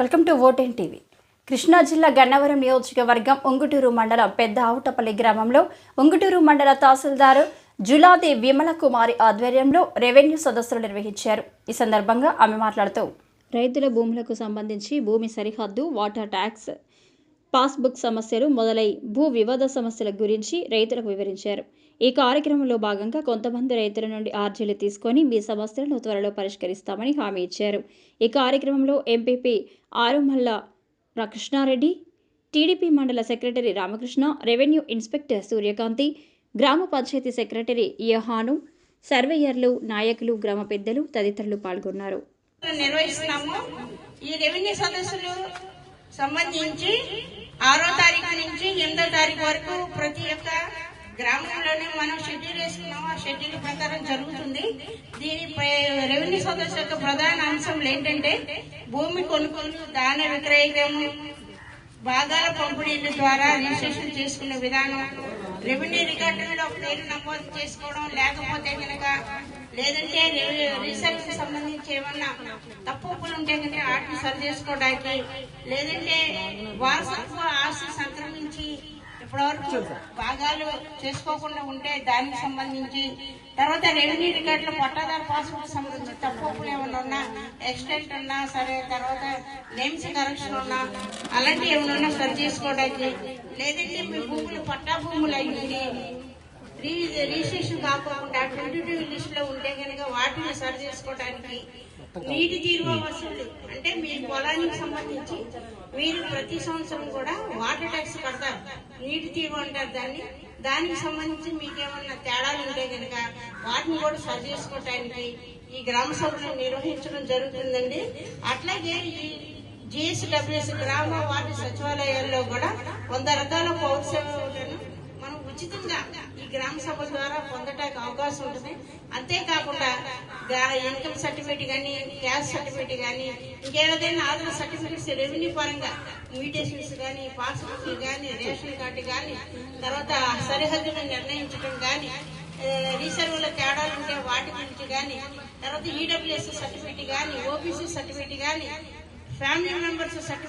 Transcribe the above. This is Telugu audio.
వెల్కమ్ టు ఓటెన్ టీవీ. కృష్ణా జిల్లా గన్నవరం నియోజకవర్గం ఉంగుటూరు మండలం పెద్ద ఆవుటపల్లి గ్రామంలో ఉంగుటూరు మండల తహసీల్దారు జులాది విమల కుమారి ఆధ్వర్యంలో రెవెన్యూ సదస్సులు నిర్వహించారు. ఈ సందర్భంగా ఆమె మాట్లాడుతూ రైతుల భూములకు సంబంధించి భూమి సరిహద్దు వాటర్ ట్యాక్స్ పాస్బుక్ సమస్యలు మొదలై భూ వివాద సమస్యల గురించి రైతులకు వివరించారు. ఈ కార్యక్రమంలో భాగంగా కొంతమంది రైతుల నుండి ఆర్జీలు తీసుకొని మీ సమస్యలను త్వరలో పరిష్కరిస్తామని హామీ ఇచ్చారు. ఈ కార్యక్రమంలో MPP Arumalla Krishnareddy TDP mandal secretary Ramakrishna revenue inspector Suryakanthi గ్రామ పంచాయతీ సెక్రటరీ యహాను సర్వేయర్లు నాయకులు గ్రామ పెద్దలు తదితరులు పాల్గొన్నారు. నిర్వహిస్తున్నాము ఈ రెవెన్యూ సదస్సులు సంబంధించి ఆరో తారీఖు నుంచి ఎనిమిదో తారీఖు వరకు ప్రతి ఒక్క గ్రామంలోనే మనం షెడ్యూల్ వేసుకున్నాం ఆ షెడ్యూల్ ప్రకారం జరుగుతుంది. దీనిపై రెవెన్యూ సదస్సు యొక్క ప్రధాన అంశం ఏంటంటే భూమి కొనుగోలు దాన విక్రయము భాగాల పంపిణీల ద్వారా రిజిస్ట్రేషన్ చేసుకునే విధానం రెవెన్యూ రికార్డుల్లో పేరు నమోదు చేసుకోవడం లేకపోతే కనుక లేదంటే రీసెర్చ్ సంబంధించి ఏమన్నా తప్పులు ఉంటే కనుక వాటిని సరి చేసుకోవడానికి లేదంటే వారసత్వ ఆస్తి సంక్రమించి ఇప్పటివరకు భాగాలు చేసుకోకుండా ఉంటే దానికి సంబంధించి తర్వాత రెవెన్యూ టికెట్లు పట్టాదారు పాస్పోర్ట్ సంబంధించి తప్పులు ఏమైనా ఉన్నా ఎక్స్టెంట్ ఉన్నా సరే తర్వాత నేమ్స్ కరెక్షన్ ఉన్నా అలాంటివి ఏమైనా ఉన్నా సరి చేసుకోవడానికి. లేదంటే మీ భూములు పట్టా భూములు అయ్యింది రీ- రిజిస్ట్రేషన్ కాకుండా ట్వంటీ లిస్ట్లో ఉంటే కనుక వాటిని సరి చేసుకోవడానికి నీటి తీరువ వసూలు. అంటే మీ పొలానికి సంబంధించి మీరు ప్రతి సంవత్సరం కూడా వాటర్ ట్యాక్స్ కడతారు. నీటి తీగ ఉంటారు దాన్ని? దానికి సంబంధించి మీకేమన్నా తేడాలు ఉంటే కనుక వాటిని కూడా సరి చేసుకోవటానికి ఈ గ్రామ సభను నిర్వహించడం జరుగుతుందండి. అట్లాగే ఈ జిఎస్డబ్ల్యూఎస్ గ్రామ వార్డు సచివాలయాల్లో కూడా వంద రకాల పౌర సేవలను మనం ఉచితంగా ఈ గ్రామ సభ ద్వారా పొందటానికి అవకాశం ఉంటుంది. అంతేకాకుండా ఇన్కమ్ సర్టిఫికేట్ కానీ క్యాష్ సర్టిఫికేట్ కానీ ఇంకేదైనా ఆధార్ సర్టిఫికేట్స్ రెవెన్యూ పరంగా మ్యూటేషన్స్ కానీ పాస్బుక్ కానీ రేషన్ కార్డు కానీ తర్వాత సరిహద్దులను నిర్ణయించడం కానీ రీసర్వ్ల తేడాలు ఉంటే వాటి గురించి కానీ తర్వాత ఈడబ్ల్యూఎస్ సర్టిఫికేట్ కానీ ఓబీసీ సర్టిఫికేట్ కానీ ఫ్యామిలీ మెంబర్స్ సర్టిఫికేట్